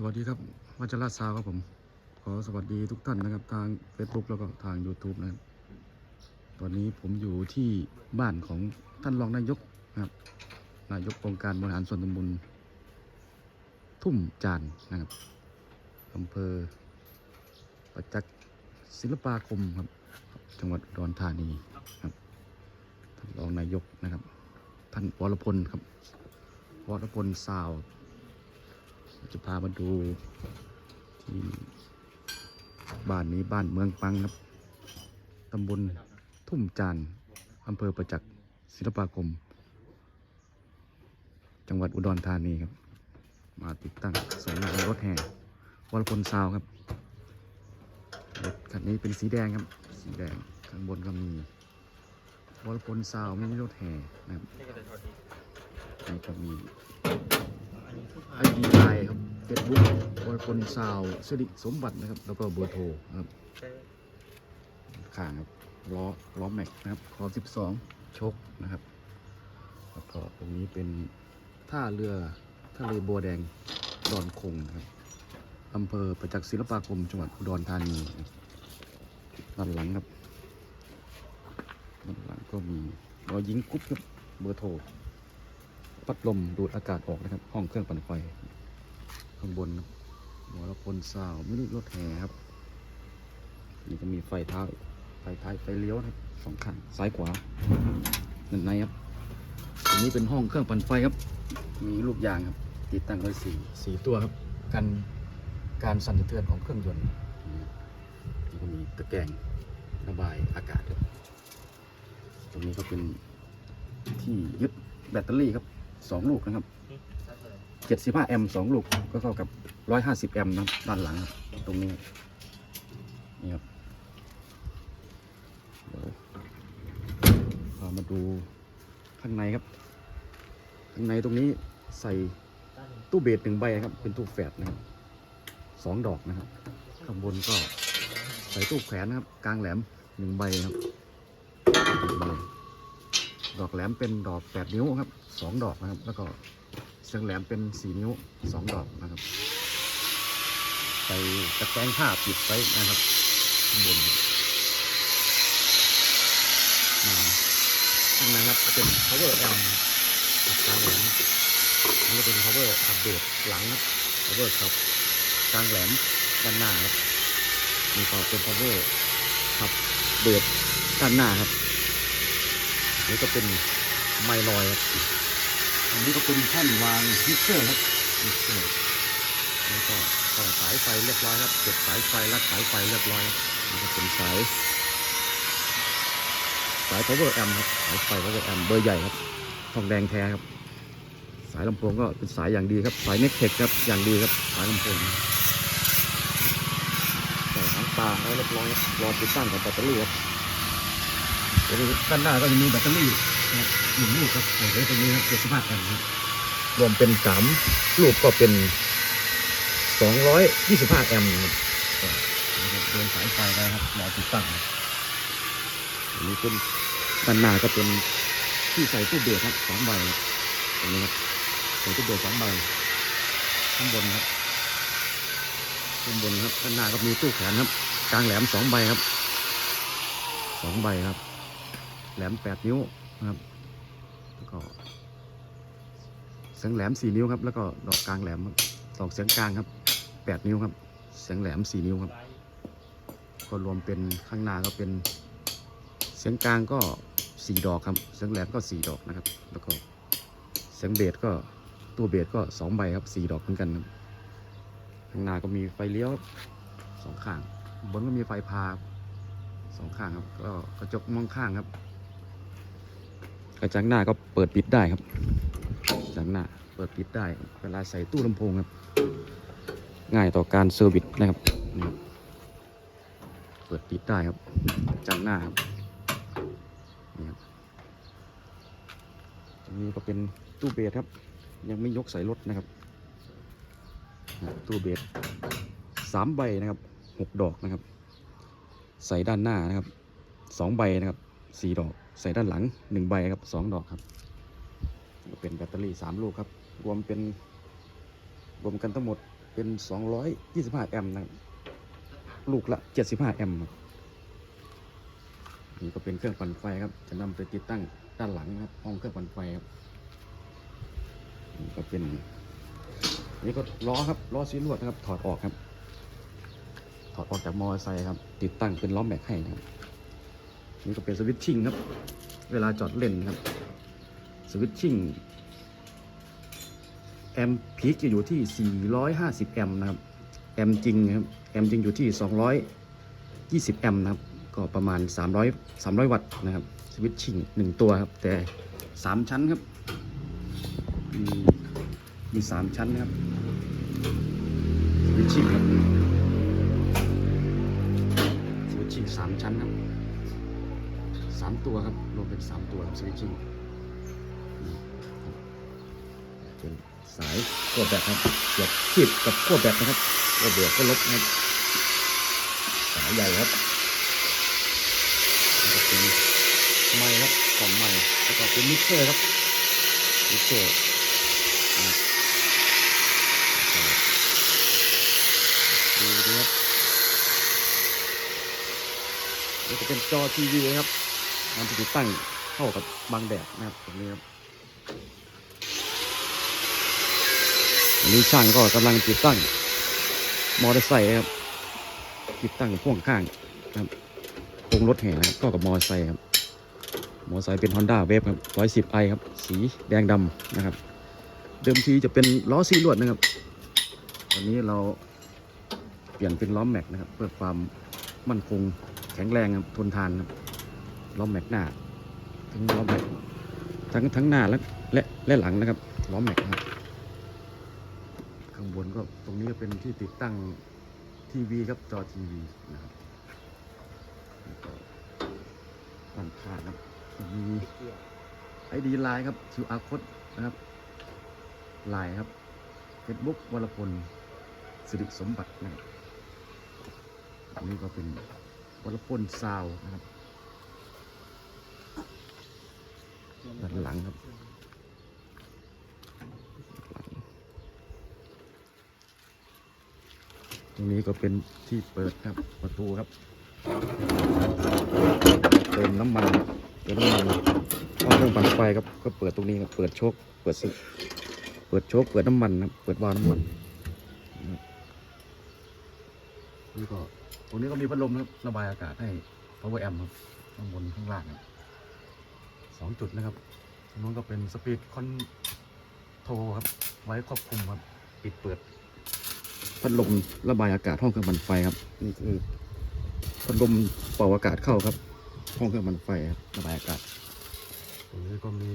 สวัสดีครับวัชระซาวครับผม ขอสวัสดีทุกท่านนะครับ ทาง Facebook แล้วก็ทาง YouTube นะครับตอนนี้ผมอยู่ที่บ้านของท่านรองนายกนะครับ นายกองค์การบริหารส่วนตำบลทุ่มจานนะครับอำเภอประจักษ์ศิลปาคมครับ จังหวัดอุดรธานีครับท่านรองนายกนะครับ ท่านวรพลครับวรพลซาว จะพามาดูที่บ้านนี้บ้านเมืองปังครับตำบลทุ่มจานอำเภอประจักษ์ศิลปาคม จังหวัดอุดรธานีครับ มาติดตั้งสองงานรถแห่วรพลซาวครับรถคันนี้เป็นสีแดงครับ สีแดงข้างบนก็มีวรพลซาวมีรถแห่นะครับนี่ก็มี ไอดีไลน์ครับเฟซบุ๊กวรพลซาวสิริสมบัตินะครับ แล้วก็เบอร์โทรนะครับข้างครับล้อล้อแม็กนะครับคอ12ชกนะครับ แล้วก็ตรงนี้เป็นท่าเรือทะเลบัวแดงดอนคงนะครับอำเภอประจักษ์ศิลปาคมจังหวัดอุดรธานีด้านหลังครับด้านหลังก็มีรอยยิงกรุ๊ปครับเบอร์โทร พัดลมดูดอากาศออกนะครับ ห้องเครื่องปั่นไฟข้างบนหัวละพลซาวมินิรถแห่ครับนี่ก็มีไฟท้าไฟท้ายไฟเลี้ยวนะครับสองข้างซ้ายขวาด้านในครับอันนี้เป็นห้องเครื่องปั่นไฟครับ มีลูกยางครับ ติดตั้งไว้สี่สี่ตัวครับกันการสั่นสะเทือนของเครื่องยนต์นี่ก็มีตะแกรงระบายอากาศครับตรงนี้ก็เป็นที่ยึดแบตเตอรี่ครับ สองลูกนะครับ75แอมป์สองลูกก็เท่ากับ150แอมป์นะครับด้านหลังครับตรงนี้ครับนี่ครับเดี๋ยวพามาดูข้างในครับ ข้างในตรงนี้ใส่ตู้เบสหนึ่งใบครับ เป็นตู้แฝดนะครับสองดอกนะครับ ข้างบนก็ใส่ตู้แขวนนะครับ กลางแหลมหนึ่งใบครับหนึ่งใบ ดอกแหลมเป็นดอกแปดนิ้วครับสองดอกนะครับ แล้วก็เสียงแหลมเป็นสีนิ้วสองดอกนะครับ ใส่ตะแกรงผ้าปิดไว้นะครับข้างบนอ่าข้างในครับจะเป็น power amp กลางแหลมนี่ก็เป็น power ขับเบสหลังครับ power ขับกลางแหลมด้านหน้าครับนี่ก็เป็น power ขับเบสด้านหน้าครับ นี่ก็เป็นไมลอยครับอันนี้ก็เป็นแท่นวางมิกเซอร์ครับมิกเซอร์แล้วก็ต่อสายไฟเรียบร้อยครับเก็บสายไฟรัดสายไฟเรียบร้อยครับนี่ก็เป็นสาย สาย power amp ครับสายไฟ power amp เบอร์ใหญ่ครับทองแดงแท้ครับ สายลำโพงก็เป็นสายอย่างดีครับ สายเน็กเทคครับอย่างดีครับสายลำโพงใส่หางตาไว้เรียบร้อยครับรอติดตั้งกับแบตเตอรี่ครับเดี๋ยวด้านหน้าก็จะมีแบตเตอรี่นะครับหนึ่งลูกครับใส่ไว้ตรงนี้ครับเจ็ดสิบห้าแอมป์ครับรวมเป็นสามลูกก็เป็นสองร้อยยี่สิบห้าแอมป์นะครับก็นะครับเดินสายไฟไปครับรอติดตั้งครับอันนี้เป็นด้านหน้าก็เป็นที่ใส่ตู้เบสครับสองใบครับตรงนี้ครับใส่ตู้เบสสองใบข้างบนครับข้างบนครับด้านหน้าก็มีตู้แขนครับ กลางแหลมสองใบครับสองใบครับ แหลมแปดนิ้วนะครับแล้วก็เสียงแหลมสี่นิ้วครับ แล้วก็ดอกกลางแหลมดอกเสียงกลางครับแปดนิ้วครับ เสียงแหลมสี่นิ้วครับ ก็รวมเป็นข้างหน้าก็เป็นเสียงกลางก็สี่ดอกครับ เสียงแหลมก็สี่ดอกนะครับ แล้วก็เสียงเบสก็ตัวเบสก็สองใบครับสี่ดอกเหมือนกันครับข้างหน้าก็มีไฟเลี้ยวสองข้าง บนก็มีไฟพาสองข้างครับ ก็กระจกมองข้างครับ กระจังหน้าก็เปิดปิดได้ครับกระจังหน้าเปิดปิดได้ เวลาใส่ตู้ลำโพงครับ ง่ายต่อการเซอร์วิสนะครับเปิดปิดได้ครับกระจังหน้าครับนี่ครับตรงนี้ก็เป็นตู้เบสครับ ยังไม่ยกใส่รถนะครับ ตู้เบสสามใบนะครับหกดอกนะครับ ใส่ด้านหน้านะครับสองใบนะครับสี่ดอก ใส่ด้านหลังหนึ่งใบครับสองดอกครับก็เป็นแบตเตอรี่สามลูกครับ รวมเป็นรวมกันทั้งหมดเป็น 225 แอมป์นะครับลูกละ 75 แอมป์นี่ก็เป็นเครื่องปั่นไฟครับ จะนำไปติดตั้งด้านหลังครับ ห้องเครื่องปั่นไฟครับนี่ก็เป็นนี่ก็ล้อครับล้อซีลวดนะครับ ถอดออกครับ ถอดออกจากมอเตอร์ไซค์ครับ ติดตั้งเป็นล้อแม็กให้นะครับ นี่ก็เป็นสวิตชิ่งครับ เวลาจอดเล่นครับ สวิตชิ่งแอมพีคจะอยู่ที่ 450 แอมป์นะครับ แอมจริงนะครับ แอมจริงอยู่ที่ 220 แอมป์นะครับ ก็ประมาณ 300 300 วัตต์นะครับ สวิตชิ่งหนึ่งตัวครับ แต่ 3 ชั้นครับ มีมีสามชั้นนะครับ สวิตชิ่งครับ สวิตชิ่งสามชั้นครับ สามตัวครับรวมเป็นสามตัวครับสวิตชิ่งนี่ครับเป็นสายขั้วแบตครับเสียบขีดกับขั้วแบตนะครับขั้วบวกก็ลบนะครับสายใหญ่ครับแล้วก็เป็นไม้ครับกล่องไม้แล้วก็เป็นมิกเซอร์ครับมิกเซอร์นะครับดูดูครับนี่จะเป็นจอทีวีครับ นำไปติดตั้งเข้ากับบางแดดนะครับตรงนี้ครับอันนี้ช่างก็กำลังติดตั้งมอเตอร์ไซค์ครับติดตั้งพ่วงข้างนะครับโครงรถแห่นะครับก็กับมอเตอร์ไซค์ครับมอเตอร์ไซค์เป็น Honda Wave ครับ 110i ครับ สีแดงดำนะครับ เดิมทีจะเป็นล้อซีลวดนะครับ ตอนนี้เราเปลี่ยนเป็นล้อแม็กนะครับ เพื่อความมั่นคงแข็งแรงครับทนทานครับ ล้อแม็กหน้า ทั้งล้อแม็กทั้งทั้งหน้าและและและหลังนะครับล้อแม็กครับข้างบนก็ตรงนี้ก็เป็นที่ติดตั้งทีวีครับจอทีวีนะครับด้านข้างครับมีไอดีไลน์ครับ QR code นะครับไลน์ครับ Facebook วรพลสิริสมบัตินะครับอันนี้ก็เป็นวรพลซาวนะครับ ด้านหลังครับตรงนี้ก็เป็นที่เปิดครับประตูครับ เติมน้ำมันเติมน้ำมันห้องเครื่องปั่นไฟครับก็เปิดตรงนี้ครับเปิดโชคเปิดสึเปิดโชคเปิดน้ำมันครับเปิดวาล์วน้ำมันนี่ก็ตรงนี้ก็มีพัดลมนะครับระบายอากาศให้ power amp ครับข้างบนข้างล่างครับ สองจุดนะครับตรงนู้นก็เป็นสปีดคอนโทรครับ ไว้ควบคุมครับปิดเปิด พัดลมระบายอากาศห้องเครื่องปั่นไฟครับ นี่คือพัดลมเป่าอากาศเข้าครับ ห้องเครื่องปั่นไฟครับระบายอากาศตรงนี้ก็มี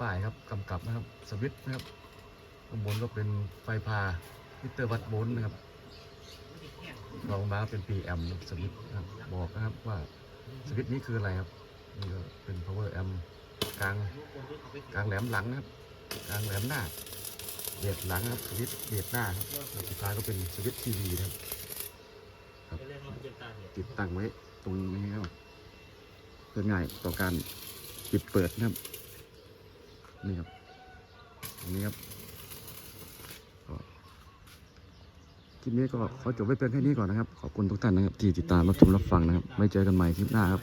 ป้ายครับกำกับนะครับสวิตช์นะครับข้างบนก็เป็นไฟพามิเตอร์วัดโวลต์นะครับรองมาเป็น PM สวิตช์นะครับบอกนะครับว่าสวิตช์นี้คืออะไรครับ นี่ก็เป็น power amp กลางกลางแหลมหลังนะครับกลางแหลมหน้าเบียดหลังครับสวิตช์เบียดหน้าครับแล้วสุดท้ายก็เป็นสวิตช์ทีวีนะครับครับติดตั้งไว้ตรงนี้ครับเพื่อง่ายต่อการปิดเปิดนะครับนี่ครับตรงนี้ครับคลิปนี้ก็ขอจบไว้เพียงแค่นี้ก่อนนะครับ ขอบคุณทุกท่านนะครับที่ติดตามรับชมรับฟังนะครับ ไว้เจอกันใหม่คลิปหน้าครับ